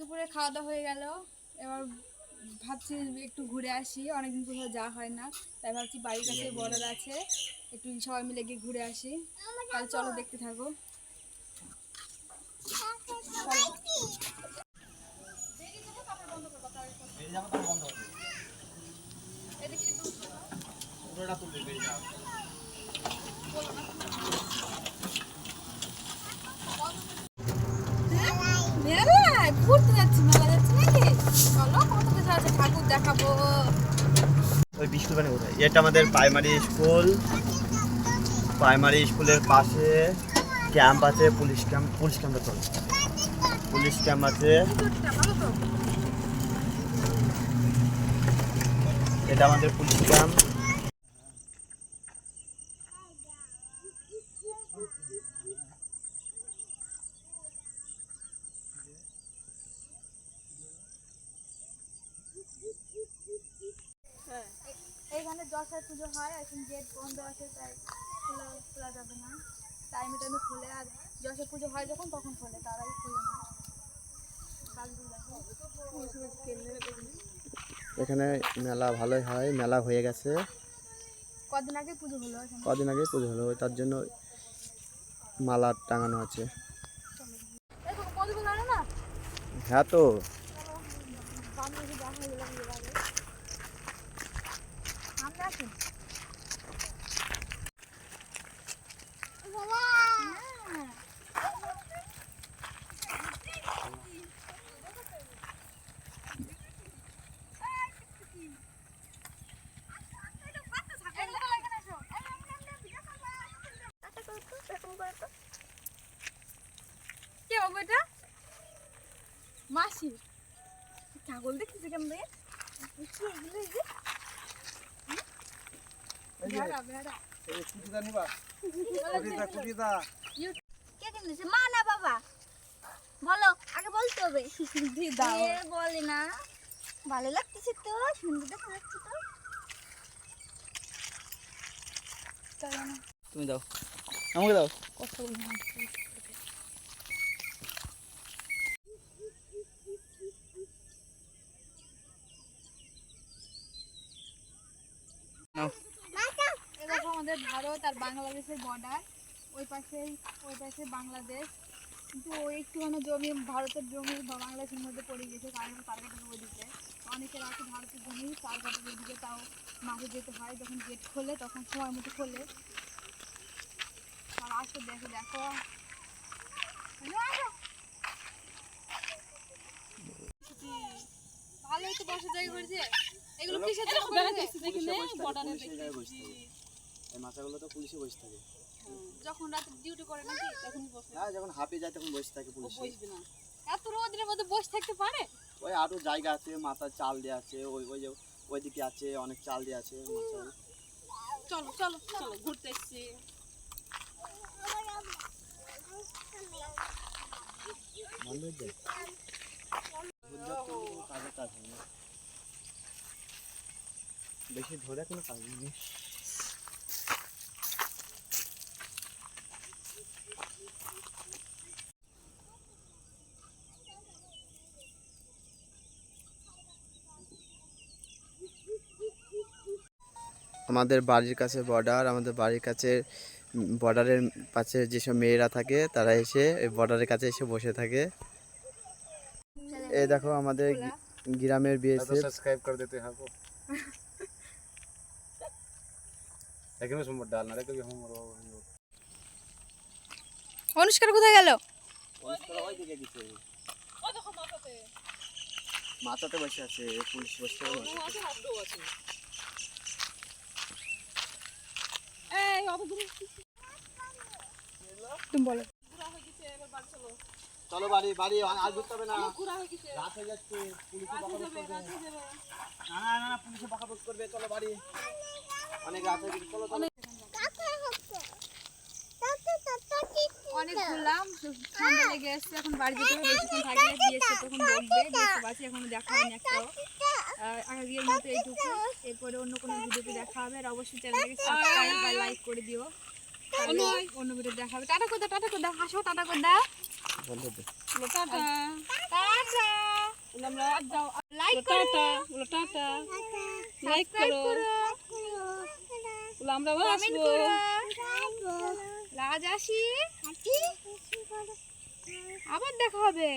দুপুরে খাওয়া দাওয়া হয়ে গেল। এবার ভাবছি একটু ঘুরে আসি অনেকদিন কোথাও যাওয়া হয় না। তাই ভাবছি বাড়ির কাছে বর্ডার আছে একটু সবাই মিলে গিয়ে ঘুরে আসি। তাহলে চলো দেখতে থাকো। মেলায় ঘুরতে যাচ্ছি মেলা যাচ্ছি নাকি চলো কত কিছু আছে ঠাকুর দেখাবো। ওই বিষ্ণুবাণী কোথায়? এটা আমাদের প্রাইমারি স্কুল প্রাইমারি স্কুলের পাশে ক্যাম্প আছে পুলিশ ক্যাম্প পুলিশ ক্যাম্পে চলে। পুলিশ ক্যাম্প আছে। এটা আমাদের পুলিশ ক্যাম্প এইখানে পুজো হয় এখন গেট বন্ধ আছে তাই খোলা খোলা যাবে না। টাইমে টাইমে খোলে আর দশার পুজো হয় যখন তখন খোলে তার আগে খোলে না। এখানে মেলা ভালোই হয় মেলা হয়ে গেছে। কদিন আগে পুজো হলো কদিন আগে পুজো হলো তার জন্য মালা টাঙানো আছে। হ্যাঁ তো বাংলাদেশে দেখা হয়ে গেলাম এর আগে সামনে আসুন হ্যাঁ। কে বাবু এটা? মাসি। ছাগল দেখতেছি কেমন কি এগুলো এই যে মা না বাবা? বলো আগে বলতে হবে। বলে না। ভালো লাগতেছে তো সুন্দর দেখা যাচ্ছে তো। তুমি দাও। আমাকে দাও। কথা মাছ আমাদের ভারত আর বাংলাদেশের বর্ডার ওই পাশে ওই পাশে বাংলাদেশ। কিন্তু ওই একটুখানি জমি ভারতের জমি বা বাংলাদেশের মধ্যে পড়ে গেছে কারণ তার কাটার ওদিকে অনেকের আছে ভারতের জমি তার কাটার ওদিকে তাও মাঝে যেতে হয় যখন গেট খোলে তখন সময় মতো খোলে। আর আসো দেখো দেখো। ভালোই তো বসার জায়গা করেছে। এগুলো কিসের জন্য করেছে? এই মাথাগুলো তো পুলিশে বসে থাকে। যখন রাতে ডিউটি করে নাকি তখন বসে। হ্যাঁ যখন হাঁপে যায় তখন বসে থাকে পুলিশে। এত রোদের মধ্যে বসে থাকতে পারে? ওই আরও জায়গা আছে মাথায় চাল দেওয়া আছে ওই ওই ওইদিকে আছে অনেক চাল দেওয়া আছে চলো চলো চলো ঘুরতে এসছি। হয়ে হয় না বেশি ধরে কোনো কাজ নেই। আমাদের বাড়ির কাছে বর্ডার আমাদের বাড়ির কাছে বর্ডারের পাশে যেসব মেয়েরা থাকে তারা এসে এই বর্ডারের কাছে এসে বসে থাকে এই দেখো আমাদের গি- গ্রামের বিএসএফ सब्सक्राइब कर देते हैं आपको लेकिन उसमें मत डालना रे क्योंकि हम অনুষ্কার কোথায় গেল মাথাতে বসে আছে পুলিশ বসে আছে তুমি বলো। চলো বাড়ি বাড়ি আর ঘুরতে হবে না। রাত হয়ে যাচ্ছে পুলিশে না না না না, পুলিশে বকাবকি করবে চলো বাড়ি। অনেক রাত হয়ে চলো। অনেক ঘুরলাম ঠান্ডা লেগে এসছে এখন বাড়ি যেতে হবে বেশিক্ষণ থাকলে দিয়েছে তখন এখনও দেখা হয়নি একটাও। আগের মতো এইটুকু এরপরে অন্য কোনো ভিডিওতে দেখা হবে আর অবশ্যই চ্যানেলটাকে সাবস্ক্রাইব বা লাইক করে দিও। তাহলে অন্য ভিডিও দেখা হবে। টাটা করে দাও টাটা করে দাও হাসো টাটা করে দাও টাটা। টাটা। আমরা লাইক করো। টাটা। টাটা। লাইক করো। আমরা আসব। আজ আসি? আবার দেখা হবে।